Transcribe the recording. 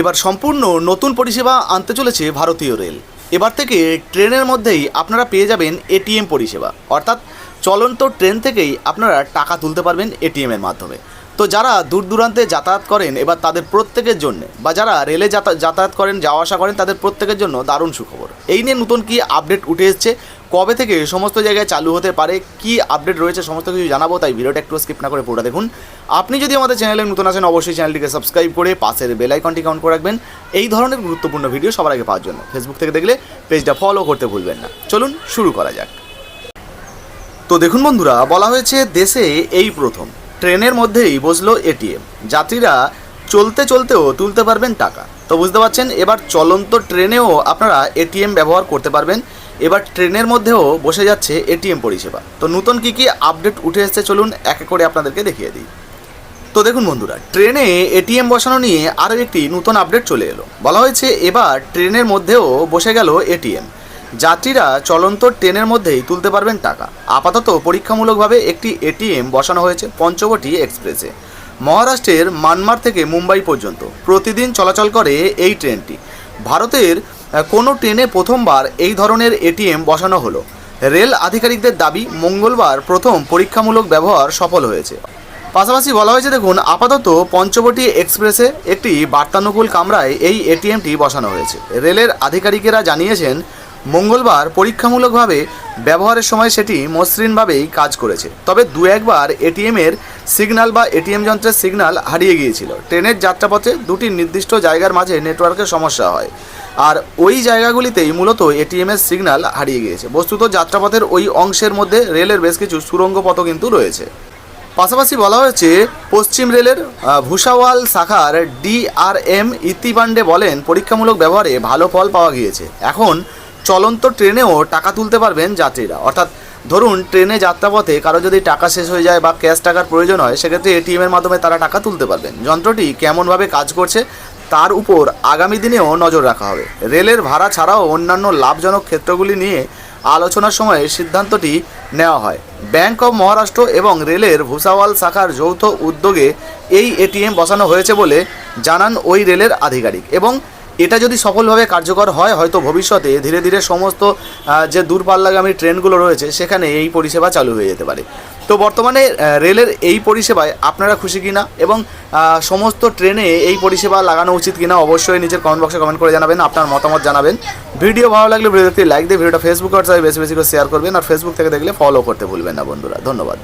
এবার সম্পূর্ণ নতুন পরিষেবা আনতে চলেছে ভারতীয় রেল। এবার থেকে ট্রেনের মধ্যেই আপনারা পেয়ে যাবেন এটিএম পরিষেবা। অর্থাৎ চলন্ত ট্রেন থেকেই আপনারা টাকা তুলতে পারবেন এটিএমের মাধ্যমে। তো যারা দূর দূরান্তে যাতায়াত করেন, এবার তাদের প্রত্যেকের জন্য বা যারা রেলে যাতায়াত করেন, যাওয়া আসা করেন, তাদের প্রত্যেকের জন্য দারুণ সুখবর। এই নিয়ে নতুন কি আপডেট উঠে এসছে কবে থেকে সমস্ত জায়গায় চালু হতে পারে, কি আপডেট রয়েছে, সমস্ত কিছু জানাব, তাই ভিডিওটা একটু স্কিপ না করে পুরোটা দেখুন। আপনি যদি আমাদের চ্যানেলে নতুন আছেন, অবশ্যই চ্যানেলটিকে সাবস্ক্রাইব করে পাশের বেল আইকনটি কাউন্ট করে রাখবেন। এই ধরনের গুরুত্বপূর্ণ ভিডিও সবার আগে পাওয়ার জন্য। ফেসবুক থেকে দেখলে পেজটা ফলো করতে ভুলবেন না। চলুন শুরু করা যাক। তো দেখুন বন্ধুরা, বলা হয়েছে দেশে এই প্রথম। ট্রেনের মধ্যেই বসল এটিএম যাত্রীরা চলতে চলতেও তুলতে পারবেন টাকা। তো বুঝতে পারছেন, এবার চলন্ত ট্রেনেও আপনারা এটিএম ব্যবহার করতে পারবেন। এবার ট্রেনের মধ্যেও বসে যাচ্ছে এটিএম পরিষেবা। তো নতুন কী কী আপডেট উঠে এসেছে চলুন এক এক করে আপনাদেরকে দেখিয়ে দিই। তো দেখুন বন্ধুরা, ট্রেনে এটিএম বসানো নিয়ে আরও একটি নতুন আপডেট চলে এলো। বলা হয়েছে এবার ট্রেনের মধ্যেও বসে গেল এটিএম যাত্রীরা চলন্ত ট্রেনের মধ্যেই তুলতে পারবেন টাকা। আপাতত পরীক্ষামূলকভাবে একটি এটিএম বসানো হয়েছে পঞ্চবটি এক্সপ্রেসে। মহারাষ্ট্রের মানমার থেকে মুম্বাই পর্যন্ত। প্রতিদিন চলাচল করে এই ট্রেনটি। ভারতের কোনো ট্রেনে প্রথমবার এই ধরনের এটিএম বসানো হলো। রেল আধিকারিকদের দাবি, মঙ্গলবার প্রথম পরীক্ষামূলক ব্যবহার সফল হয়েছে। পাশাপাশি বলা হয়েছে, দেখুন, আপাতত পঞ্চবটি এক্সপ্রেসে একটি বার্তানুকূল কামরায় এই এটিএমটি বসানো হয়েছে। রেলের আধিকারিকেরা জানিয়েছেন মঙ্গলবার পরীক্ষামূলকভাবে ব্যবহারের সময় সেটি মসৃণভাবেই কাজ করেছে। তবে দু একবার এটিএমের সিগন্যাল বা এটিএম যন্ত্রের সিগন্যাল হারিয়ে গিয়েছিল। ট্রেনের যাত্রাপথে দুটি নির্দিষ্ট জায়গার মাঝে নেটওয়ার্কের সমস্যা হয়। আর ওই জায়গাগুলিতেই মূলত এটিএমের সিগন্যাল হারিয়ে গিয়েছে। বস্তুত যাত্রাপথের ওই অংশের মধ্যে রেলের বেশ কিছু সুরঙ্গ পথও কিন্তু রয়েছে। পাশাপাশি বলা হয়েছে, পশ্চিম রেলের ভূষাওয়াল শাখার ডিআরএম ইতিপান্ডে বলেন, পরীক্ষামূলক ব্যবহারে ভালো ফল পাওয়া গিয়েছে। এখন চলন্ত ট্রেনেও টাকা তুলতে পারবেন যাত্রীরা। অর্থাৎ ধরুন, ট্রেনে যাত্রাপথে কারও যদি টাকা শেষ হয়ে যায় বা ক্যাশ টাকার প্রয়োজন হয়, সেক্ষেত্রে এটিএমের মাধ্যমে তারা টাকা তুলতে পারবেন। যন্ত্রটি কেমনভাবে কাজ করছে, তার উপর আগামী দিনেও নজর রাখা হবে। রেলের ভাড়া ছাড়াও অন্যান্য লাভজনক ক্ষেত্রগুলি নিয়ে আলোচনার সময় সিদ্ধান্তটি নেওয়া হয়। ব্যাংক অব মহারাষ্ট্র এবং রেলের ভূষাওয়াল শাখার যৌথ উদ্যোগে এই এটিএম বসানো হয়েছে বলে জানান ওই রেলের আধিকারিক। এবং এটা যদি সফলভাবে কার্যকর হয়, হয়তো ভবিষ্যতে ধীরে ধীরে সমস্ত যে দূরপাল্লাগামী ট্রেনগুলো রয়েছে, সেখানে এই পরিষেবা চালু হয়ে যেতে পারে। তো বর্তমানে রেলের এই পরিষেবায় আপনারা খুশি কিনা এবং সমস্ত ট্রেনে এই পরিষেবা লাগানো উচিত কিনা অবশ্যই নিজের কমেন্ট বক্সে কমেন্ট করে জানাবেন, আপনার মতামত জানাবেন। ভিডিও ভালো লাগলে ভিডিওতে লাইক দিয়ে, ভিডিওটা ফেসবুক হোয়াটসঅ্যাপে বেশি বেশি করে শেয়ার করবেন, আর ফেসবুক থেকে দেখলে ফলো করতে ভুলবেন না বন্ধুরা। ধন্যবাদ।